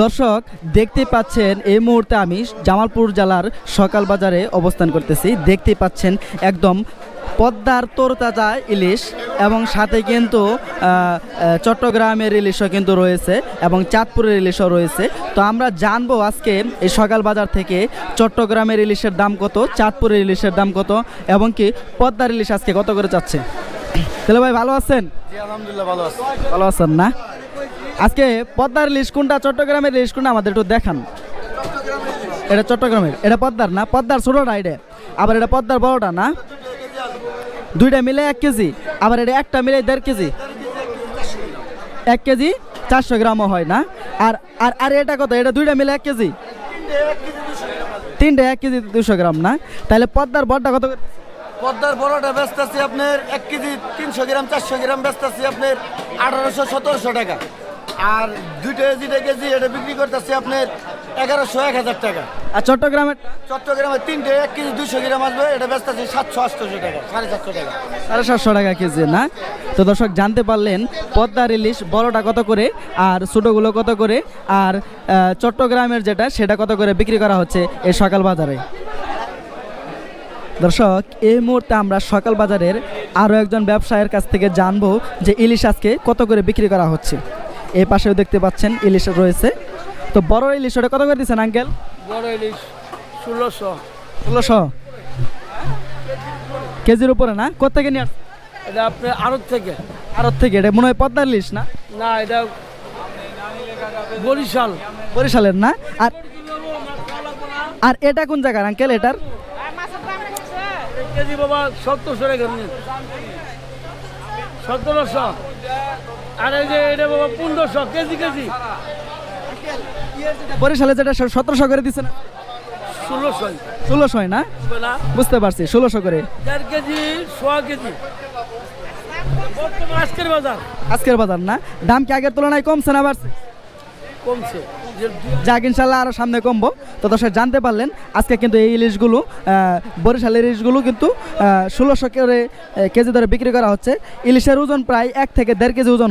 দর্শক দেখতে পাচ্ছেন এই মুহূর্তে আমি জামালপুর জেলার সকাল বাজারে অবস্থান করতেছি। দেখতে পাচ্ছেন একদম পদ্মার তরতাজা ইলিশ এবং সাথে কিন্তু চট্টগ্রামের ইলিশও কিন্তু রয়েছে এবং চাঁদপুরের ইলিশও রয়েছে। তো আমরা জানব আজকে এই সকাল বাজার থেকে চট্টগ্রামের ইলিশের দাম কত চাঁদপুরের ইলিশের দাম কত এবং কি পদ্মার ইলিশ আজকে কত করে যাচ্ছে? তাহলে ভাই ভালো আছেন? আলহামদুলিল্লাহ ভালো আছে। ভালো আছেন না? আজকে পদ্মার ইলিশ কোনটা চট্টগ্রামের ইলিশ কোনটা আমাদের একটু দেখান। এটা চট্টগ্রামের, এটা পদ্মার না? পদ্মার ছোটটা এটা? আবার এটা পদ্মার বড়টা না? দুইটা মিলে এক কেজি। আবার এটা একটা মিলে দেড় কেজি। এক কেজি চারশো গ্রামও হয় না? আর আর আর এটা কত? এটা দুইটা মিলে এক কেজি? তিনটে এক কেজি দুশো গ্রাম না? তাহলে পদ্মার বড়টা কত? পদ্মার বড়টা ব্যস্ত আছে আপনার এক কেজি তিনশো গ্রাম, চারশো গ্রাম ব্যস্ত আপনার আঠারোশো, সতেরোশো টাকা। আর দুইটা যেটা কেজি এটা বিক্রি করতেছে আপনার এগারোশো এক হাজার টাকা। আর চট্টগ্রামের? চট্টগ্রামে তিনটে এক কেজি দুশো গ্রাম আসবে এটা ব্যস্ত আছে সাতশো আটশোশো টাকা সাড়ে সাতশো টাকা। সাড়ে সাতশো টাকা কেজি না? তো দর্শক জানতে পারলেন পদ্মার ইলিশ বড়টা কত করে আর ছোটোগুলো কত করে? আর চট্টগ্রামের যেটা সেটা কত করে বিক্রি করা হচ্ছে এই সকাল বাজারে? দর্শক এই মুহূর্তে আমরা সকাল বাজারের আরও একজন ব্যবসায়ের কাছ থেকে জানব যে ইলিশ আজকে কত করে বিক্রি করা হচ্ছে। এই পাশেও দেখতে পাচ্ছেন ইলিশ রয়েছে। তো বড় ইলিশ ওটা কত করে দিচ্ছেন আঙ্কেল? বড় ইলিশ ষোলোশো। ষোলোশো। কেজির উপরে না? কোথেকে নিয়ে? এটা আপনার আড়ত থেকে। ভারত থেকে। এটা মনে হয় পদ্মার ইলিশ না? না এটা বরিশাল। বরিশালের না? আর আর এটা কোন জায়গার আঙ্কেল এটার? কেজি বাবা সত্তর সত্তরশো টাকা সতেরোশো। আর এই যে এটা বাবা পনেরোশো কেজি কেজি। বরিশালে যেটা সতেরোশো করে দিচ্ছে না? ষোলোশো। ষোলোশো না? না? বুঝতে পারছি ষোলোশো করে। দেড় কেজি সোয়া কেজি। আজকের বাজার। আজকের বাজার না? দাম কি আগের তুলনায় কমছে না বাড়ছে? কমছে। যাক ইনশাল্লাহ আরও সামনে কমবো। তো দর্শক জানতে পারলেন আজকে কিন্তু এই ইলিশগুলো বরিশালের ইলিশগুলো কিন্তু ষোলোশো করে কেজি ধরে বিক্রি করা হচ্ছে। ইলিশের ওজন প্রায় এক থেকে দেড় কেজি ওজন